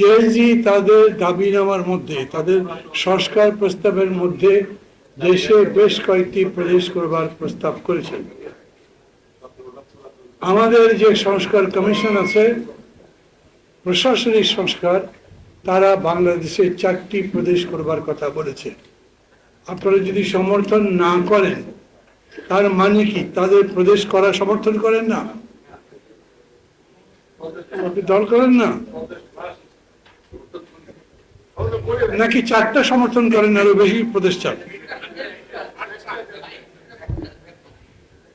জেএজি তাদের দাবিনামার মধ্যে, তাদের সংস্কার প্রস্তাবের মধ্যে দেশে বেশ কয়েকটি প্রদেশ করবার প্রস্তাব করেছেন। আমাদের যে সংস্কার কমিশন আছে, প্রশাসনিক সংস্কার, তারা বাংলাদেশে চারটি প্রদেশ করবার কথা বলেছে। আপনারা যদি সমর্থন না করেন, তার মানে কি? তাদের প্রদেশ করা সমর্থন করেন না? আপনি দল করেন না? নাকি চারটা সমর্থন করেন আরও বেশি প্রদেশ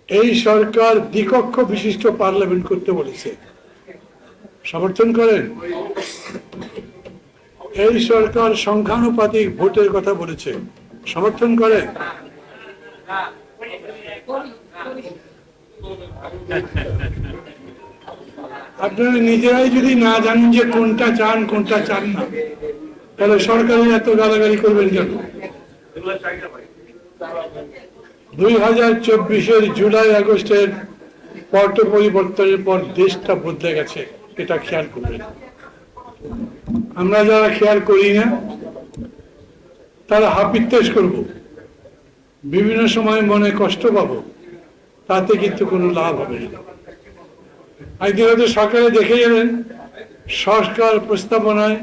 এই সরকার দ্বিকক্ষ বিশিষ্ট পার্লামেন্ট করতে বলেছে। সমর্থন করেন? এই সরকার সংখ্যানুপাতিক ভোটের কথা বলেছে। সমর্থন করেন? আপনারা নিজেরাই যদি না জানেন যে কোনটা চান কোনটা চান না। তাহলে সরকারের এত গালাগালি করবেন কেন? দুই হাজার চব্বিশের জুলাই আগস্টের পট পরিবর্তনের পর দেশটা বদলে গেছে, এটা খেয়াল করবেন। আমরা যারা খেয়াল করি না, তারা হাপিত্তেশ করব। বিভিন্ন সময় মনে কষ্ট পাবো, তাতে কিন্তু কোনো লাভ হবে না। একদিন হয়তো সরকারে দেখে গেলেন, সরকার প্রস্তাবনায়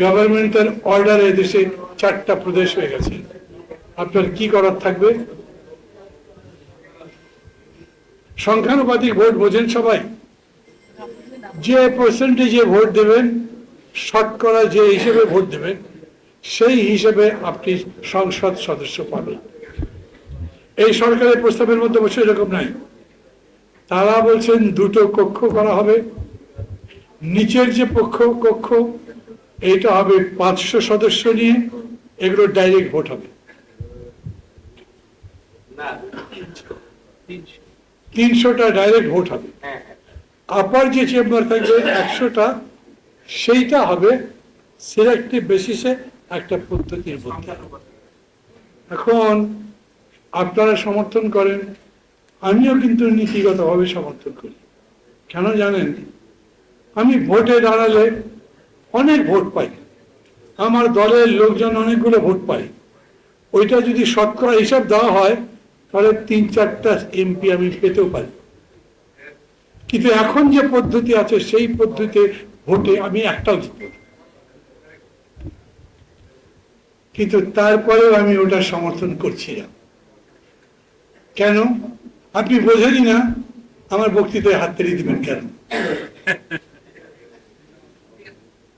গভর্নমেন্টের অর্ডারে দেশে চারটা প্রদেশ হয়ে গেছে। আপনার কি করার থাকবে? সংখ্যানুপাতিক ভোট বোঝেন সবাই? যে পার্সেন্টেজে ভোট দেবেন, শতকরা যে হিসেবে ভোট দেবেন, সেই হিসেবে আপনি সংসদ সদস্য পাবেন। এই সরকারের প্রস্তাবের মধ্যে বসে এরকম নাই। তারা বলছেন দুটো কক্ষ করা হবে। নিচের যে পক্ষ, কক্ষ এইটা হবে পাঁচশো সদস্য নিয়ে এগুলো ডাইরেক্ট ভোট হবে। তিনশোটা ডাইরেক্ট ভোট হবে। আপার যে চেম্বার থাকবে একশোটা সেইটা হবে সিলেক্টিভ বেসিসে একটা পদ্ধতির মধ্যে। এখন আপনারা সমর্থন করেন আমিও কিন্তু নীতিগতভাবে সমর্থন করি। কেন জানেন? আমি ভোটে দাঁড়ালে অনেক ভোট পাই। আমার দলের লোকজন অনেকগুলো ভোট পায়। ওইটা যদি শতকরা হিসাব দেওয়া হয়, তাহলে তিন চারটা এমপি আমি পেতেও পারি। কিন্তু এখন যে পদ্ধতি আছে, সেই পদ্ধতিতে ভোটে আমি একটাও জিতব কিন্তু তারপরেও আমি ওটা সমর্থন করছি না। কেন? আপনি বোঝেনই না, আমার বক্তৃতায় হাত তেড়িয়ে দিবেন কেন?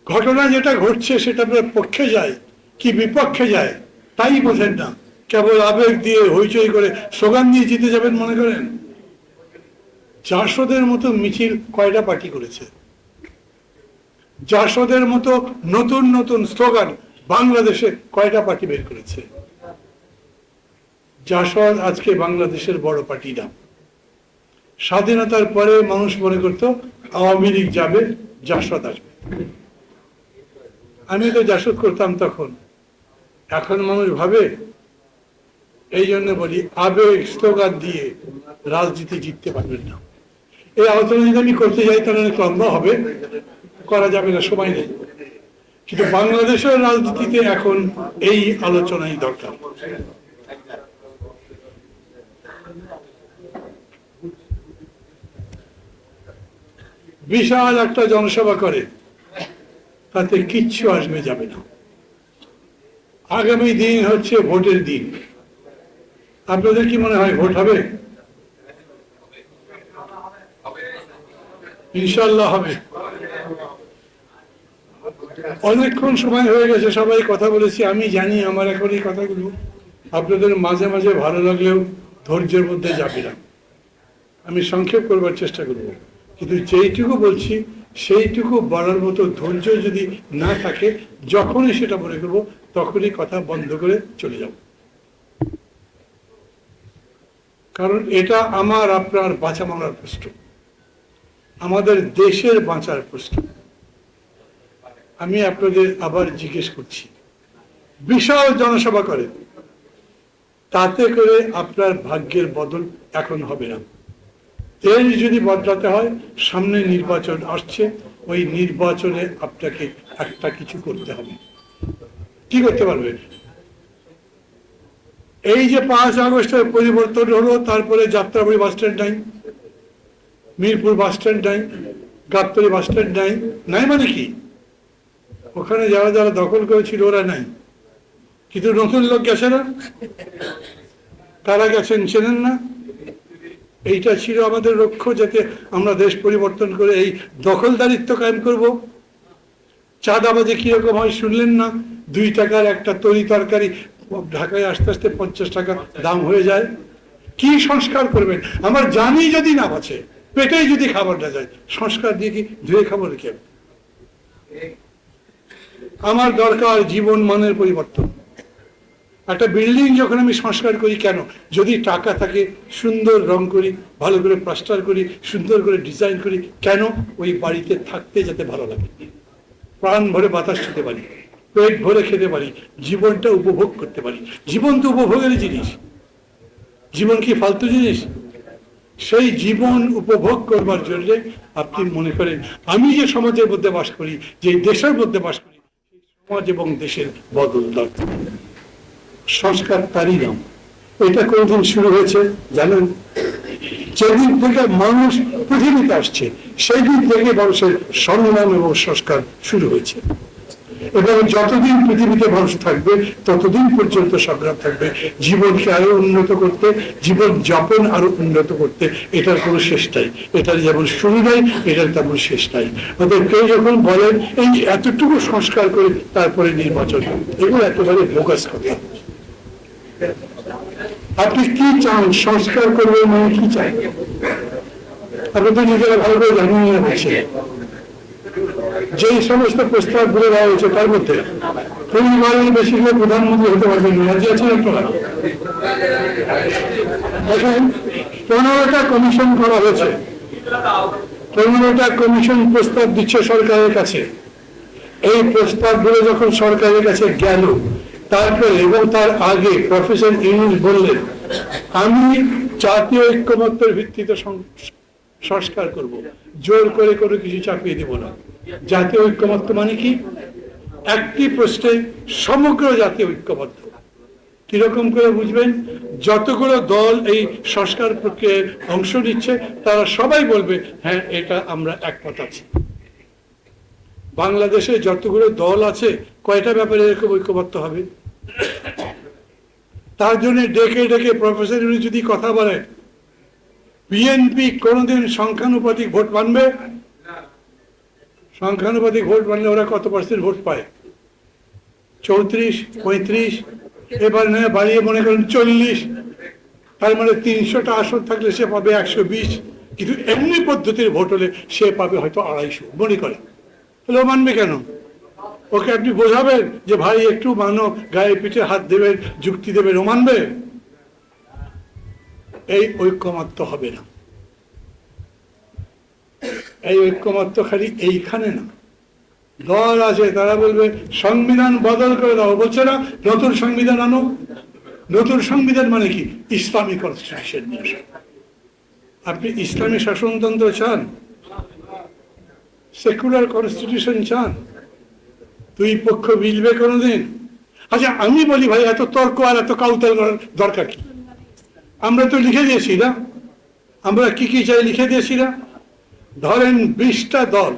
ঘটনা যেটা ঘটছে সেটা আপনার পক্ষে যায়, কি বিপক্ষে যায়, তাই বোঝেন না। কেবল আবেগ দিয়ে হইচই করে স্লোগান দিয়ে জিতে যাবেন মনে করেন? জাসদের মতো মিছিল কয়টা পার্টি করেছে? জাসদের মতো নতুন নতুন স্লোগান বাংলাদেশে কয়টা পার্টি বের করেছে? জাসদ আজকে বাংলাদেশের বড় পার্টি না। স্বাধীনতার পরে মানুষ মনে করত, আওয়ামী লীগ যাবে, জাসদ আসবে। আমি তো জাসদ করতাম তখন। এখন মানুষ ভাবে এই জন্য বলি, আবেগ, স্লোগান দিয়ে রাজনীতি জিততে পারবেন না। এই আলোচনা যদি আমি করতে যাই, তাহলে অনেক লম্বা হবে, করা যাবে না, সময় নেই। কিন্তু বাংলাদেশের রাজনীতিতে এখন এই আলোচনাই দরকার। বিশাল একটা জনসভা করে। তাতে কিচ্ছু আসবে যাবে না। আগামী দিন হচ্ছে ভোটের দিন। আপনাদের কি মনে হয় ভোট হবে? ইনশাল্লাহ হবে। অনেকক্ষণ সময় হয়ে গেছে, সবাই কথা বলেছি, আমি জানি আমার এখন এই কথাগুলো। আপনাদের মাঝে মাঝে ভালো লাগলেও ধৈর্যের মধ্যে যাবে না। আমি সংক্ষেপ করবার চেষ্টা করব। কিন্তু যেইটুকু বলছি সেইটুকু বলার মতো ধৈর্য যদি না থাকে, যখনই সেটা মনে করব, তখনই কথা বন্ধ করে চলে যাব। কারণ এটা আমার, আপনার বাঁচা মারার প্রশ্ন। আমাদের দেশের বাঁচার প্রশ্ন। আমি আপনাদের আবার জিজ্ঞেস করছি। বিশাল জনসভা করে। তাতে করে আপনার ভাগ্যের বদল এখন হবে না। দেশ যদি বদলাতে হয়, সামনে নির্বাচন আসছে, ওই নির্বাচনে আপনাকে একটা কিছু করতে হবে। কি করতে পারবে? এই যে পাঁচ আগস্টের পরিবর্তন হলো, তারপরে যাত্রাবাড়ি বাস স্ট্যান্ড নাই, মিরপুর বাস স্ট্যান্ড নাই, গাবতলি বাস স্ট্যান্ড নাই নাই মানে কি? ওখানে যারা যারা দখল করেছিল, ওরা নাই। কিন্তু নতুন লোক গেছে না? তারা গেছেন, চেনেন না? এইটা ছিল আমাদের লক্ষ্য যাতে আমরা দেশ পরিবর্তন করে এই দখলদারিত্ব কায়েম করব। চাঁদাবাজি কীরকম হয় শুনলেন না? দুই টাকার একটা তরি তরকারি ঢাকায় আস্তে আস্তে পঞ্চাশ টাকা দাম হয়ে যায়। কি সংস্কার করবেন? আমার জানি যদি না বাঁচে, পেটেই যদি খাবার না যায়, সংস্কার দিয়ে কি ধুয়ে খাবার কে আমার দরকার জীবন মানের পরিবর্তন। একটা বিল্ডিং যখন আমি সংস্কার করি কেন? যদি টাকা থাকে, সুন্দর রং করি, ভালো করে প্লাস্টার করি, সুন্দর করে ডিজাইন করি, কেন? ওই বাড়িতে থাকতে যাতে ভালো লাগে। প্রাণ ভরে বাতাস খেতে পারি, পেট ভরে খেতে পারি, জীবনটা উপভোগ করতে পারি। জীবন তো উপভোগের জিনিস। জীবন কি ফালতু জিনিস? সেই জীবন উপভোগ করবার জন্য আপনি মনে করেন, আমি যে সমাজের মধ্যে বাস করি, যে দেশের মধ্যে বাস করি, সেই সমাজ এবং দেশের বদল দরকার। সংস্কার তারই নাম এটা কোনদিন শুরু হয়েছে জানেন? যেদিন থেকে মানুষ পৃথিবীতে আসছে সেই দিন থেকে মানুষের সংগ্রাম এবং সংস্কার শুরু হয়েছে। এবং যতদিন পৃথিবীতে মানুষ থাকবে, ততদিন পর্যন্ত সংগ্রাম থাকবে। জীবনকে আরও উন্নত করতে, জীবন যাপন আরও উন্নত করতে, এটার কোনো শেষ নাই। এটার যেমন শুরু নাই, এটার তেমন শেষ নাই। অতএব কেউ যখন বলেন, এই এতটুকু সংস্কার করে তারপরে নির্বাচন। এগুলো একেবারে বোগাস কথা। আপনি কি চান? সংস্কার করবেন মানে কি চাই? আপনি তো নিজেরা ভালো করে জানিয়ে নিয়ে বলছেন যেই সমস্ত প্রস্তাবগুলো দেওয়া হয়েছে তার মধ্যে পরিবারের বেশিরভাগ প্রধানমন্ত্রী হতে পারবেন রাজি আছেন আপনারা দেখেন, পনেরোটা কমিশন করা হয়েছে। পনেরোটা কমিশন প্রস্তাব দিচ্ছে সরকারের কাছে। এই প্রস্তাবগুলো যখন সরকারের কাছে গেল তারপরে এবং তার আগে প্রফেসর ইউনুস বললেন, আমি জাতীয় ঐক্যমত্যের ভিত্তিতে সংস্কার করব। জোর করে কোনো কিছু চাপিয়ে দেব না। জাতীয় ঐক্যমত্য মানে কি? একটি প্রশ্নে সমগ্র জাতীয় ঐক্যবদ্ধ কীরকম করে বুঝবেন? যতগুলো দল এই সংস্কার প্রক্রিয়ায় অংশ নিচ্ছে, তারা সবাই বলবে হ্যাঁ এটা আমরা একমত আছি। বাংলাদেশে যতগুলো দল আছে কয়টা ব্যাপারে এরকম ঐক্যবদ্ধ হবে? তার জন্য ডেকে ডেকে প্রফেসর যদি কথা বলে বিএনপি কোনোদিন সংখ্যানুপাতিক ভোট মানবে? সংখ্যানুপাতিক ভোট মানলে ওরা কত পার্সেন্ট ভোট পায়? চৌত্রিশ, পঁয়ত্রিশ, এবার নয় বাড়িয়ে মনে করেন চল্লিশ। তার মানে তিনশোটা আসন থাকলে সে পাবে একশো বিশ। কিন্তু এমনি পদ্ধতির ভোট হলে সে পাবে হয়তো আড়াইশো, মনে করে তাহলে মানবে কেন? ওকে আপনি বোঝাবেন যে ভাই, একটু মানো গায়ে পিঠে হাত দেবেন, যুক্তি দেবেন, ও মানবে? এই ঐক্যমাত্র হবে না। এই ঐক্যমাত্র খালি এইখানে না। দল আছে, তারা বলবে, সংবিধান বদল করে দাও, বলছে না, নতুন সংবিধান আনো। নতুন সংবিধান মানে কি? ইসলামী কনস্টিটিউশন নিয়ে আসো। আপনি ইসলামী শাসনতন্ত্র চান? সেকুলার কনস্টিটিউশন চান? দুই পক্ষ মিলবে কোনোদিন? আচ্ছা আমি বলি ভাই, এত তর্ক আর এত কাউতাল করার দরকার কি? আমরা তো লিখে দিয়েছি না। আমরা কি কি চাই লিখে দিয়েছি না? ধরেন বিশটা দল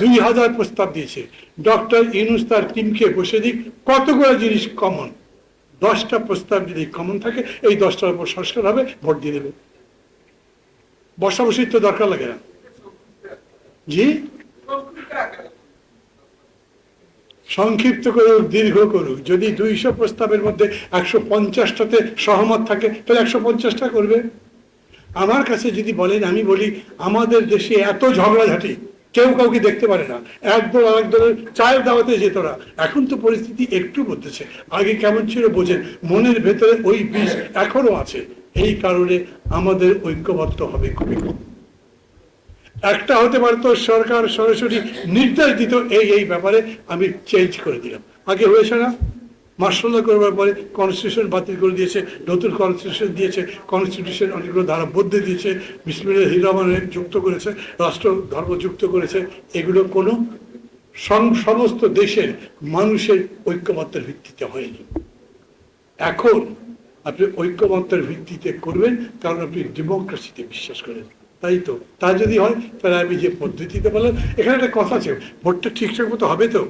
দুই হাজার প্রস্তাব দিয়েছে। ডক্টর ইনুস তার টিমকে বসে দিক কতগুলো জিনিস কমন দশটা প্রস্তাব যদি কমন থাকে, এই দশটার উপর সংস্কার হবে, ভোট দিয়ে দেবে। বসা বসির তো দরকার লাগে না। জি? সংক্ষিপ্ত করুক দীর্ঘ করুক। যদি দুইশো প্রস্তাবের মধ্যে একশো পঞ্চাশটাতে সহমত থাকে, তাহলে একশো পঞ্চাশটা করবে। আমার কাছে যদি বলেন, আমি বলি, আমাদের দেশে এত ঝগড়াঝাটি, কেউ কাউকে দেখতে পারে না। একদল আরেক দলের চায়ের দাওয়াতে যেত না। এখন তো পরিস্থিতি একটু বদলেছে। আগে কেমন ছিল বোঝেন, মনের ভেতরে ওই বিষ এখনও আছে। এই কারণে আমাদের ঐক্যবদ্ধ হবে খুবই। কম একটা হতে পারতো সরকার সরাসরি নির্দেশ দিত, এই এই ব্যাপারে আমি চেঞ্জ করে দিলাম। আগে হয়েছে না? মার্শাল্লাহ করবার পরে কনস্টিটিউশন বাতিল করে দিয়েছে, নতুন কনস্টিটিউশন দিয়েছে কনস্টিটিউশন অনেকগুলো ধারা বদলে দিয়েছে, বিসমিল্লাহ হিরামানে যুক্ত করেছে, রাষ্ট্র ধর্ম যুক্ত করেছে, এগুলো কোনো সমস্ত দেশের মানুষের ঐক্যমত্যের ভিত্তিতে হয়নি। এখন আপনি ঐক্যমত্যের ভিত্তিতে করবেন কারণ আপনি ডেমোক্রেসিতে বিশ্বাস করেন। তাই তো। তা যদি হয়, তাহলে আমি যে পদ্ধতিতে বললাম, এখানে একটা কথা আছে, ভোটটা ঠিকঠাক মতো হবে তো?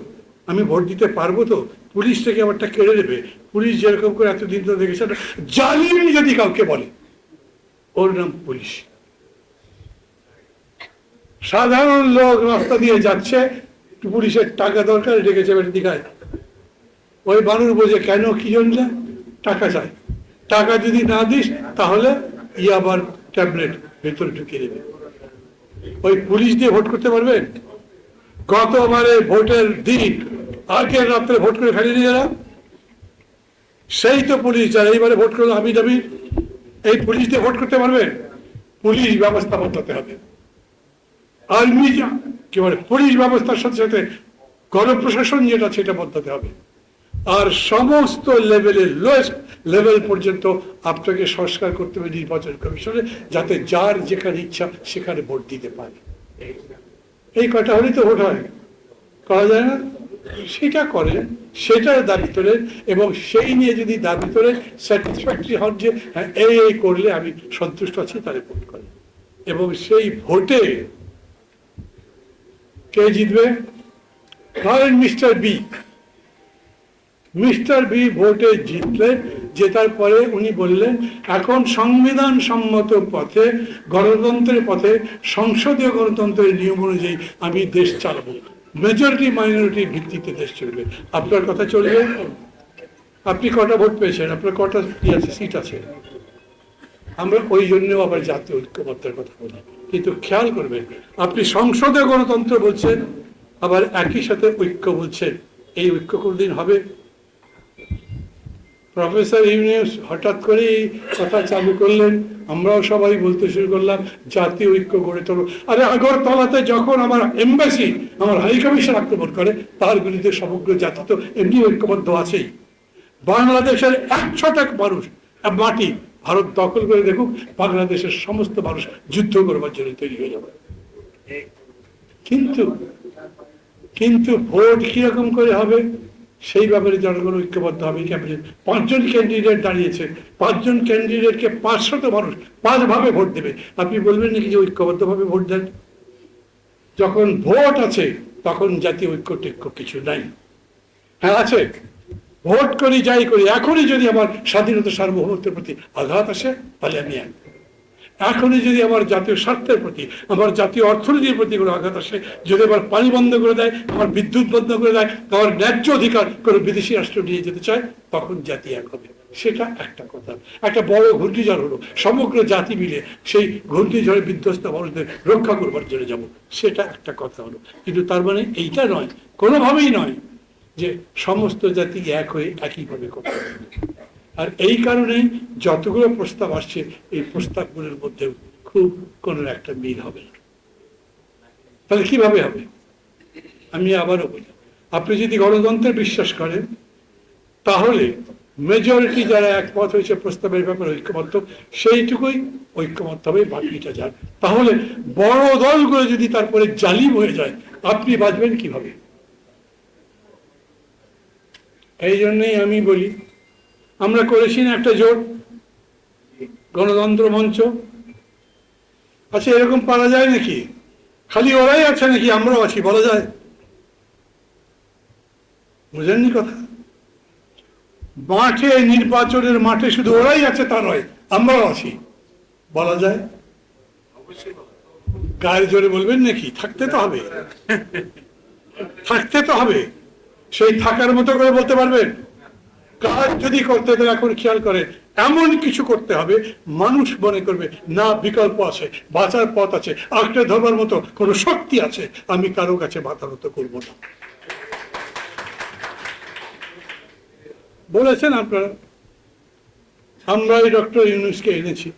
আমি ভোট দিতে পারব তো? পুলিশ থেকে আমারটা কেড়ে নেবে। পুলিশ যেরকম করে এতদিন তো দেখেছে জালিম যদি কাউকে বলে, ওর নাম পুলিশ। সাধারণ লোক রাস্তা দিয়ে যাচ্ছে, পুলিশের টাকা দরকার রেখেছে বেটা দিঘায়। ওই মানুষ বোঝে কেন, কি জন্য? টাকা চাই। টাকা যদি না দিস, তাহলে ই আবার ট্যাবলেট ভেতরে ঢুকিয়ে দেবে। ওই পুলিশ দিয়ে ভোট করতে পারবেন গতবারে ভোটের দিন, আগের রাত্রে ভোট করে ফেলেনি যারা? সেই তো পুলিশ, যারা এইবারে ভোট করল আমি দাবি এই পুলিশ দিয়ে ভোট করতে পারবে? পুলিশ ব্যবস্থা বদলাতে হবে। আর্মি কি বলে, পুলিশ ব্যবস্থার সাথে সাথে গণপ্রশাসন যেটা, সেটা বদলাতে হবে। আর সমস্ত লেভেলের লোয়েস্ট লেভেল পর্যন্ত আপনাকে সংস্কার করতে হবে নির্বাচন কমিশনে, যাতে যার যেখানে ইচ্ছা সেখানে ভোট দিতে পারে। এই কটা হলেই তো ভোট হয়। করা যায় না? সেটা করেন, সেটার দাবি তোলেন এবং সেই নিয়ে যদি দাবি তোলেন স্যাটিসফ্যাক্টরি হন যে হ্যাঁ এই এই করলে আমি সন্তুষ্ট আছি, তাহলে ভোট করেন। এবং সেই ভোটে কে জিতবে? ধরেন মিস্টার বি মিস্টার বি ভোটে জিতলেন জেতার পরে উনি বললেন, এখন সংবিধান সম্মত পথে, গণতন্ত্রের পথে, সংসদীয় গণতন্ত্রের নিয়ম অনুযায়ী আমি দেশ চালাবো। মেজরিটি, মাইনরিটির ভিত্তিতে দেশ চলবে। আপনার কথা চলবে? আপনি কটা ভোট পেয়েছেন? আপনার কটা কি আছে? সিট আছে? আমরা ওই জন্য আবার জাতীয় ঐক্যমত্যের কথা বলি। কিন্তু খেয়াল করবেন, আপনি সংসদে গণতন্ত্র বলছেন, আবার একই সাথে ঐক্য বলছেন। এই ঐক্য কোনদিন হবে? প্রফেসর ইউনিয়স হঠাৎ করে এই কথা চালু করলেন। আমরাও সবাই বলতে শুরু করলাম জাতীয় ঐক্য গড়ে তোলো। আরে আগরতলাতে যখন আমার এম্বাসি আমার হাই কমিশন আক্রমণ করে, তার বিরুদ্ধে সমগ্র জাতি তো এমনি ঐক্যবদ্ধ আছেই। বাংলাদেশের একশোটা মানুষ মাটি ভারত দখল করে দেখুক, বাংলাদেশের সমস্ত মানুষ যুদ্ধ করবার জন্য তৈরি হয়ে যাবে। কিন্তু কিন্তু ভোট কীরকম করে হবে? সেই ব্যাপারে জনগণ ঐক্যবদ্ধ হবে পাঁচজন ক্যান্ডিডেট দাঁড়িয়েছে। পাঁচজন ক্যান্ডিডেটকে পাঁচশত মানুষ পাঁচ ভাবে ভোট দেবে। আপনি বলবেন নাকি যে ঐক্যবদ্ধভাবে ভোট দেন? যখন ভোট আছে, তখন জাতীয় ঐক্য টেক্য কিছু নাই। হ্যাঁ আছে। ভোট করি, যাই করি, এখনই যদি আমার স্বাধীনতা সার্বভৌমত্বের প্রতি আঘাত আসে, তাহলে আমি এক। এখনই যদি আমার জাতীয় স্বার্থের প্রতি, আমার জাতীয় অর্থনীতির প্রতি কোনো আঘাত আসে, যদি আমার পানি বন্ধ করে দেয়, আমার বিদ্যুৎ বন্ধ করে দেয় আমার ন্যায্য অধিকার কোনো বিদেশি রাষ্ট্র নিয়ে যেতে চায়, তখন জাতি এক হবে। সেটা একটা কথা। একটা বড় ঘূর্ণিঝড় হলো। সমগ্র জাতি মিলে সেই ঘূর্ণিঝড়ে বিধ্বস্ত মানুষদের রক্ষা করবার জন্য যাব। সেটা একটা কথা হলো। কিন্তু তার মানে এইটা নয়। কোনোভাবেই নয় যে সমস্ত জাতি এক হয়ে একইভাবে করতে আর এই কারণে যতগুলো প্রস্তাব আসছে, এই প্রস্তাবগুলোর মধ্যে খুব কোনো একটা মিল হবে না। তাহলে কীভাবে হবে? আমি আবারও বলি, আপনি যদি গণতন্ত্রে বিশ্বাস করেন, তাহলে মেজরিটি যারা একমত হয়েছে প্রস্তাবের ব্যাপারে ঐক্যমত্য, সেইটুকুই ঐক্যমত হবে, বাকিটা যান তাহলে বড় দলগুলো যদি তারপরে জালিম হয়ে যায়, আপনি বাঁচবেন কীভাবে? এই জন্যই আমি বলি আমরা করেছি না একটা জোট, গণতন্ত্র মঞ্চ। আচ্ছা এরকম পারা যায় নাকি? খালি ওরাই আছে নাকি? আমরাও আছি, বলা যায়। বুঝেননি কথা? মাঠে, নির্বাচনের মাঠে শুধু ওরাই আছে, তা নয়, আমরাও আছি, বলা যায়। গায়ের জোরে বলবেন নাকি? থাকতে তো হবে। থাকতে তো হবে। সেই থাকার মতো করে বলতে পারবেন? কাজ যদি করতে এখন খেয়াল করে, এমন কিছু করতে হবে, মানুষ মনে করবে, না, বিকল্প আছে, বাঁচার পথ আছে, আঁকড়ে ধরবার মতো কোনো শক্তি আছে, আমি কারও কাছে বাতানত করব না। বলেছেন আপনারা আমরা এই ডক্টর ইউনুসকে এনেছি।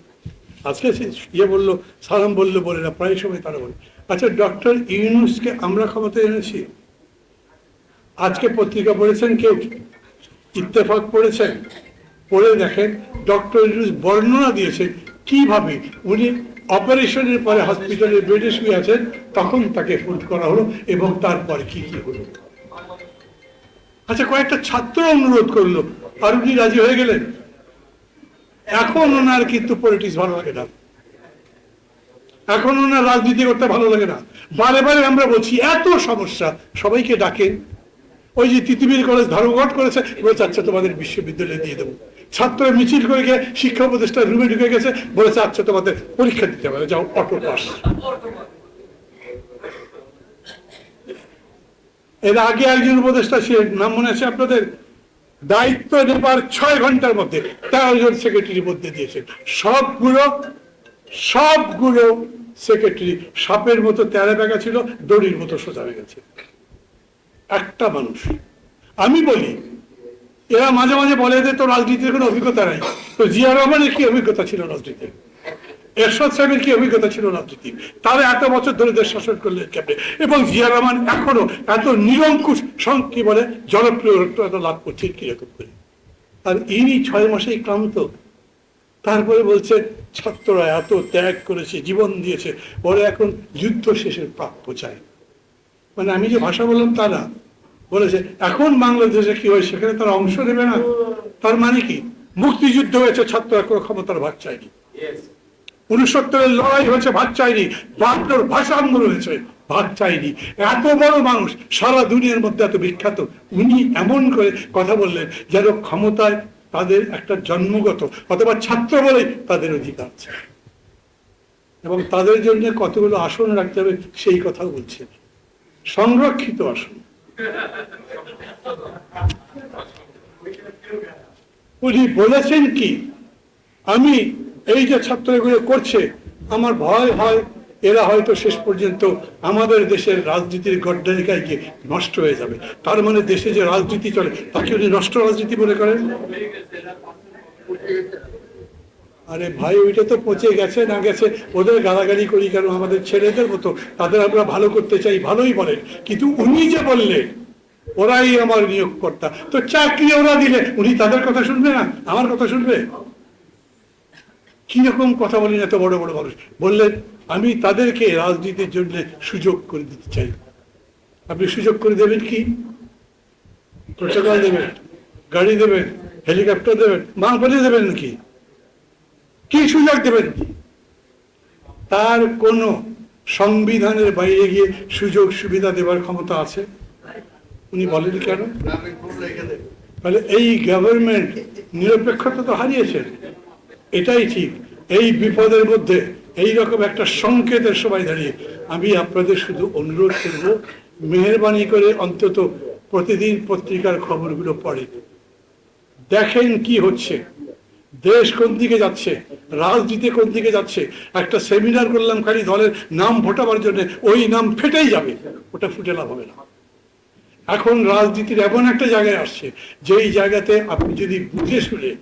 আজকে ইয়ে বলল, সালাম বলল বলে না, প্রায় সময় তারা বলে। আচ্ছা ডক্টর ইউনুসকে আমরা ক্ষমতায় এনেছি? আজকে পত্রিকা বলেছেন কেউ? ইত্তেফাক পড়েছেন? পড়ে দেখেন, ডক্টর ইউনুস বর্ণনা দিয়েছেন কীভাবে উনি অপারেশনের পরে হসপিটালে বেডে শুয়ে আছেন, তখন তাকে ফোন করা হলো এবং তারপরে কি কি হলো। আচ্ছা কয়েকটা ছাত্র অনুরোধ করল। আর উনি রাজি হয়ে গেলেন? এখন ওনার কিন্তু পলিটিক্স ভালো লাগে না। এখন ওনার রাজনীতি করতে ভালো লাগে না। বারে বারে আমরা বলছি, এত সমস্যা, সবাইকে ডাকেন। ওই যে তিতুমির কলেজ ধর্মঘট করেছে, বলেছে আচ্ছা তোমাদের বিশ্ববিদ্যালয়ে দিয়ে দেবো। ছাত্র মিছিল করে গিয়ে শিক্ষা উপদেষ্টা রুমে ঢুকে গেছে, বলেছে আচ্ছা তোমাদের পরীক্ষা দিতে হবে। যাও, অটো পাস। এর আগে একজন উপদেষ্টা ছিলেন নাম মনে আছে আপনাদের? দায়িত্ব নেবার ছয় ঘণ্টার মধ্যে তেরো জন সেক্রেটারি মধ্যে দিয়েছেন সবগুলো সবগুলো সেক্রেটারি সাপের মতো তেরা বেগা ছিল, দড়ির মতো সোজা হয়ে গেছে একটা মানুষ। আমি বলি, এরা মাঝে মাঝে বলে যে তো রাজনীতির কোনো অভিজ্ঞতা নাই। তো জিয়া রহমানের কি অভিজ্ঞতা ছিল রাজনীতির? এরশাদ সাহেবের কি অভিজ্ঞতা ছিল রাজনীতি তারা এত বছর ধরে দেশ শাসন করলেন কেমনে? এবং জিয়া রহমান এখনও এত নিরঙ্কুশ সং কি বলে, জনপ্রিয় এত লাভ করছে কীরকম করে? আর ইনি ছয় মাসেই ক্লান্ত। তারপরে বলছে, ছাত্ররা এত ত্যাগ করেছে, জীবন দিয়েছে ওরা এখন যুদ্ধ শেষের প্রাপ্য চায় মানে আমি যে ভাষা বললাম তারা বলেছে এখন বাংলাদেশে কি হয়? সেখানে তারা অংশ নেবে না? তার মানে কি? মুক্তিযুদ্ধ হয়েছে ছাত্ররা কোনো ক্ষমতার ভাগ চায়নি উনসত্তরের লড়াই হয়েছে ভাগ চাইনি। বাহাত্তর ভাষা আন্দোলন হয়েছে ভাগ চাইনি। এত বড় মানুষ সারা দুনিয়ার মধ্যে এত বিখ্যাত। উনি এমন করে কথা বললেন যেন ক্ষমতায় তাদের একটা জন্মগত অথবা ছাত্র বলেই তাদের অধিকার আছে এবং তাদের জন্য কতগুলো আসন রাখতে হবে সেই কথাও বলছেন। সংরক্ষিত আসন। উনি বলেছেন কি, আমি এই যে ছাত্র এগুলো করছে, আমার ভয় হয়, এরা হয়তো শেষ পর্যন্ত আমাদের দেশের রাজনীতির গড্ডালিকায় গিয়ে নষ্ট হয়ে যাবে। তার মানে দেশে যে রাজনীতি চলে, তাকে উনি নষ্ট রাজনীতি মনে করেন? আরে ভাই, ওইটা তো পচে গেছে, না গেছে, ওদের গালাগালি করি কেন? আমাদের ছেলেদের মতো, তাদের আমরা ভালো করতে চাই, ভালোই বলেন কিন্তু উনি যে বললেন ওরাই আমার নিয়োগকর্তা। তো চাকরি ওরা দিলে, উনি তাদের কথা শুনবে না? আমার কথা শুনবে? কীরকম কথা বলেন এত বড় বড় মানুষ? বললেন, আমি তাদেরকে রাজনীতির জন্য সুযোগ করে দিতে চাই। আপনি সুযোগ করে দেবেন কি? দেবেন, গাড়ি দেবেন, হেলিকপ্টার দেবেন, মাল পাঠিয়ে দেবেন নাকি? কি সুযোগ দেবেন কি তার কোন সংবিধানের বাইরে গিয়ে সুযোগ সুবিধা দেবার ক্ষমতা আছে? উনি বলেন কেন? তাহলে এই গভর্নমেন্ট নিরপেক্ষতা তো হারিয়েছেন এটাই ঠিক। এই বিপদের মধ্যে এই রকম একটা সংকেতের সবাই দাঁড়িয়ে আমি আপনাদের শুধু অনুরোধ করব, মেহরবানি করে অন্তত প্রতিদিন পত্রিকার খবরগুলো পড়েন দেখেন কি হচ্ছে। দেশ কোন দিকে যাচ্ছে? রাজনীতি কোন দিকে যাচ্ছে? একটা সেমিনার করলাম খালি দলের নাম ভোটাবার জন্য, ওই নাম ফেটেই যাবে। ওটা ফুটে লাভ হবে না। এখন রাজনীতির এমন একটা জায়গায় আসছে, যেই জায়গাতে আপনি যদি বুঝে শুনে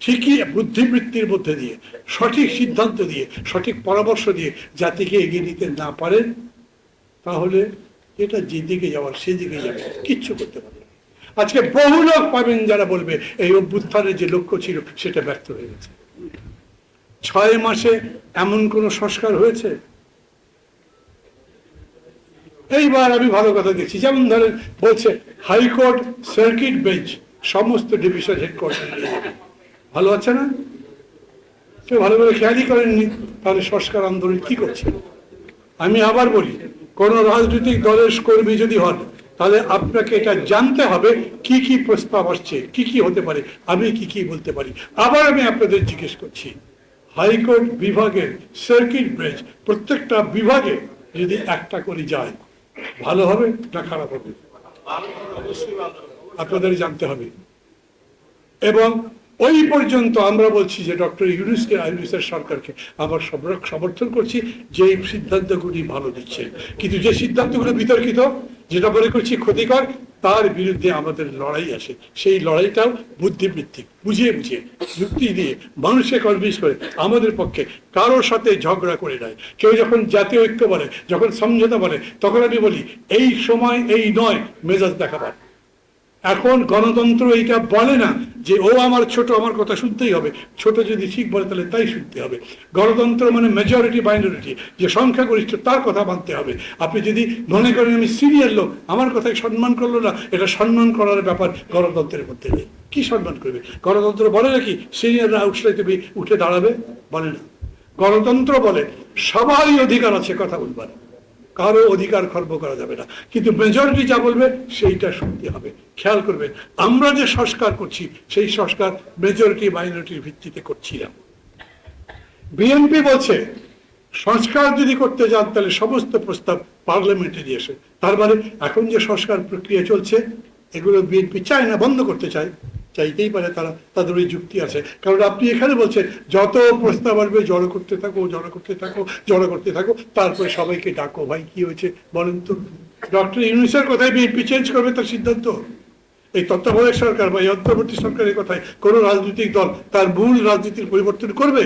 ঠিকই বুদ্ধিবৃত্তির মধ্যে দিয়ে, সঠিক সিদ্ধান্ত দিয়ে, সঠিক পরামর্শ দিয়ে জাতিকে এগিয়ে নিতে না পারেন, তাহলে এটা যেদিকে যাওয়ার সেদিকে যাবে। কিচ্ছু করতে পারবে না। আজকে বহু লোক পাবেন যারা বলবে, এই অভ্যুত্থানের যে লক্ষ্য ছিল, সেটা ব্যর্থ হয়ে গেছে। ছয় মাসে এমন কোন সংস্কার হয়েছে? এইবার আমি ভালো কথা দেখছি যেমন ধরেন বলছে, হাইকোর্ট, সার্কিট বেঞ্চ, সমস্ত ডিভিশন হেডকোয়ার্টার ভালো আছে না? কেউ ভালো করে খেয়ালই করেননি, তাহলে সংস্কার আন্দোলন কি করছে? আমি আবার বলি, কোন রাজনৈতিক দলের কর্মী যদি হন তাহলে আপনাকে এটা জানতে হবে, কি কি প্রস্তাব আসছে, কি কি হতে পারে, আমি কি কি বলতে পারি। আবার আমি আপনাদের জিজ্ঞেস করছি, হাইকোর্ট বিভাগের সার্কিট বেঞ্চ প্রত্যেকটা বিভাগে যদি একটা করে যায়, ভালো হবে না খারাপ হবে? আপনাদের জানতে হবে। এবং ওই পর্যন্ত আমরা বলছি যে ডক্টর ইউনুসকে ইউনুসের সরকারকে আমরা সমর্থন করছি, যে সিদ্ধান্তগুলি ভালো দিচ্ছে। কিন্তু যে সিদ্ধান্তগুলো বিতর্কিত, যেটা মনে করছি ক্ষতিকর, তার বিরুদ্ধে আমাদের লড়াই আসে সেই লড়াইটাও বুদ্ধিবৃত্তিক। বুঝিয়ে বুঝিয়ে, যুক্তি দিয়ে, মানুষকে কনভিন্স করে আমাদের পক্ষে কারোর সাথে ঝগড়া করে নেয় কেউ যখন জাতীয় ঐক্য বলে, যখন সমঝোতা বলে, তখন আমি বলি, এই সময়, এই নয়, মেজাজ দেখাবার। এখন গণতন্ত্র এইটা বলে না যে, ও আমার ছোট, আমার কথা শুনতেই হবে। ছোট যদি ঠিক বলে, তাহলে তাই শুনতে হবে। গণতন্ত্র মানে মেজরিটি মাইনরিটি যে সংখ্যাগরিষ্ঠ, তার কথা মানতে হবে। আপনি যদি মনে করেন আমি সিনিয়র লোক, আমার কথায় সম্মান করল না, এটা সম্মান করার ব্যাপার গণতন্ত্রের মধ্যে নেই। কি সম্মান করবে? গণতন্ত্র বলে নাকি সিনিয়ররা তুমি উঠে দাঁড়াবে? বলে না। গণতন্ত্র বলে, সবারই অধিকার আছে, কথা বলবার। কারও অধিকার খর্ব করা যাবে না। কিন্তু মেজরিটি যা বলবে, সেইটা শুনতে হবে। খেয়াল করবেন, আমরা যে সংস্কার করছি, সেই সংস্কার মেজরিটি মাইনরিটির ভিত্তিতে করছিলাম। বিএনপি বলছে, সংস্কার যদি করতে যান, তাহলে সমস্ত প্রস্তাব পার্লামেন্টে দিয়ে আসে। তার মানে এখন যে সংস্কার প্রক্রিয়া চলছে, এগুলো বিএনপি চায় না, বন্ধ করতে চায়। চাইতেই পারে তারা, তাদের ওই যুক্তি আছে। কারণ আপনি এখানে বলছেন, যত প্রস্তাব আসবে, জড়ো করতে থাকো, জড়ো করতে থাকো, জড়ো করতে থাকো, তারপরে সবাইকে ডাকো, ভাই, কি হয়েছে? বলেন তো। ডক্টর ইউনিসের কথায় বিএনপি চেঞ্জ করবে তার সিদ্ধান্ত? এই তত্ত্বাবধায়ক সরকার বা এই অন্তর্বর্তী সরকারের কথায় কোনো রাজনৈতিক দল তার মূল রাজনীতির পরিবর্তন করবে?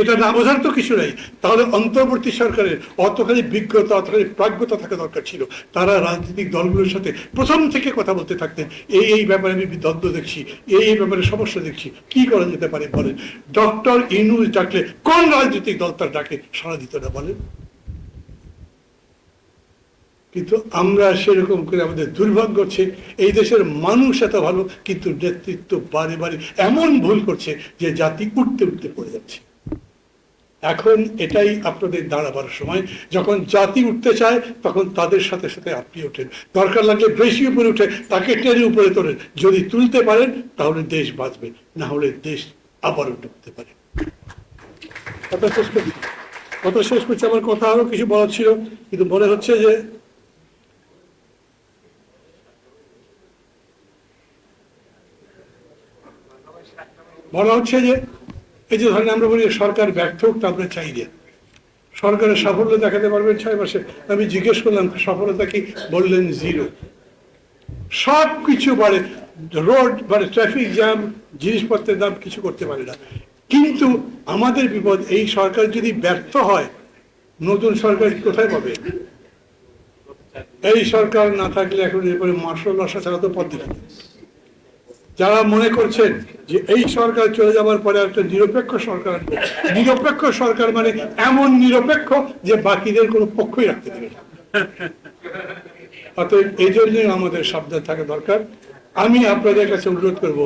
এটা না বোঝার তো কিছু নেই। তাহলে অন্তর্বর্তী সরকারের অতখানি বিজ্ঞতা অতখানি প্রাজ্ঞতা থাকা দরকার ছিল। তারা রাজনৈতিক দলগুলোর সাথে প্রথম থেকে কথা বলতে থাকতেন। এই এই ব্যাপারে আমি দ্বন্দ্ব দেখছি, এই এই ব্যাপারে সমস্যা দেখছি। কি করা যেতে পারে বলেন? ডক্টর ইনুস ডাকলে কোন রাজনৈতিক দল তার ডাকে? সাড়া দিত না বলেন। কিন্তু আমরা সেরকম করে আমাদের দুর্ভাগ্য হচ্ছে, এই দেশের মানুষ এত ভালো, কিন্তু নেতৃত্ব বারে বারে এমন ভুল করছে যে জাতি উঠতে উঠতে পড়ে যাচ্ছে। এখন এটাই আপনাদের দাঁড়াবার সময়। যখন জাতি উঠতে চায়, তখন তাদের সাথে সাথে আপনি ওঠেন। দরকার লাগলে বেশি উপরে উঠে তাকে টেনে উপরে তোলেন। যদি তুলতে পারেন, তাহলে দেশ বাঁচবে, না হলে দেশ আবারও ডুবতে পারে। কথা শেষ করছি। কথা শেষ করছি, আমার কথা আরও কিছু বলার ছিল, কিন্তু মনে হচ্ছে যে বলা হচ্ছে যে এই যে ধরেন আমরা বলি সরকার ব্যর্থ হোক আমরা চাই না সরকারের সাফল্য দেখাতে পারবেন ছয় মাসে। আমি জিজ্ঞেস করলাম, সফলতা কি? বললেন জিরো সব কিছু বাড়ে, রোড মানে ট্রাফিক জ্যাম জিনিসপত্রের দাম কিছু করতে পারে না। কিন্তু আমাদের বিপদ, এই সরকার যদি ব্যর্থ হয়, নতুন সরকার কোথায় পাবে? এই সরকার না থাকলে এখন এরপরে মার্শাল আসা ছাড়া তো পথ। যারা মনে করছেন যে এই সরকার চলে যাওয়ার পরে একটা নিরপেক্ষ সরকার আসবে নিরপেক্ষ সরকার মানে এমন নিরপেক্ষ যে বাকিদের কোনো পক্ষই রাখতে দেবে অতএব এই জন্যই আমাদের সাবধান থাকা দরকার। আমি আপনাদের কাছে অনুরোধ করব,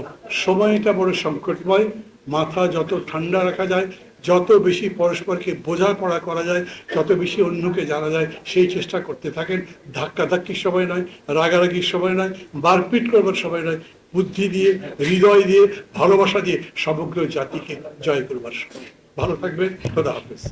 সময়টা বড় সংকটময়, মাথা যত ঠান্ডা রাখা যায়, যত বেশি পরস্পরকে বোঝাপড়া করা যায়, যত বেশি অন্যকে জানা যায়, সেই চেষ্টা করতে থাকেন। ধাক্কাধাক্কির সময় নয়, রাগারাগির সময় নয়, মারপিট করবার সময় নয়। বুদ্ধি দিয়ে হৃদয় দিয়ে ভালোবাসা দিয়ে সমগ্র জাতিকে জয় করবার ভালো থাকবেন খোদা হাফেজ।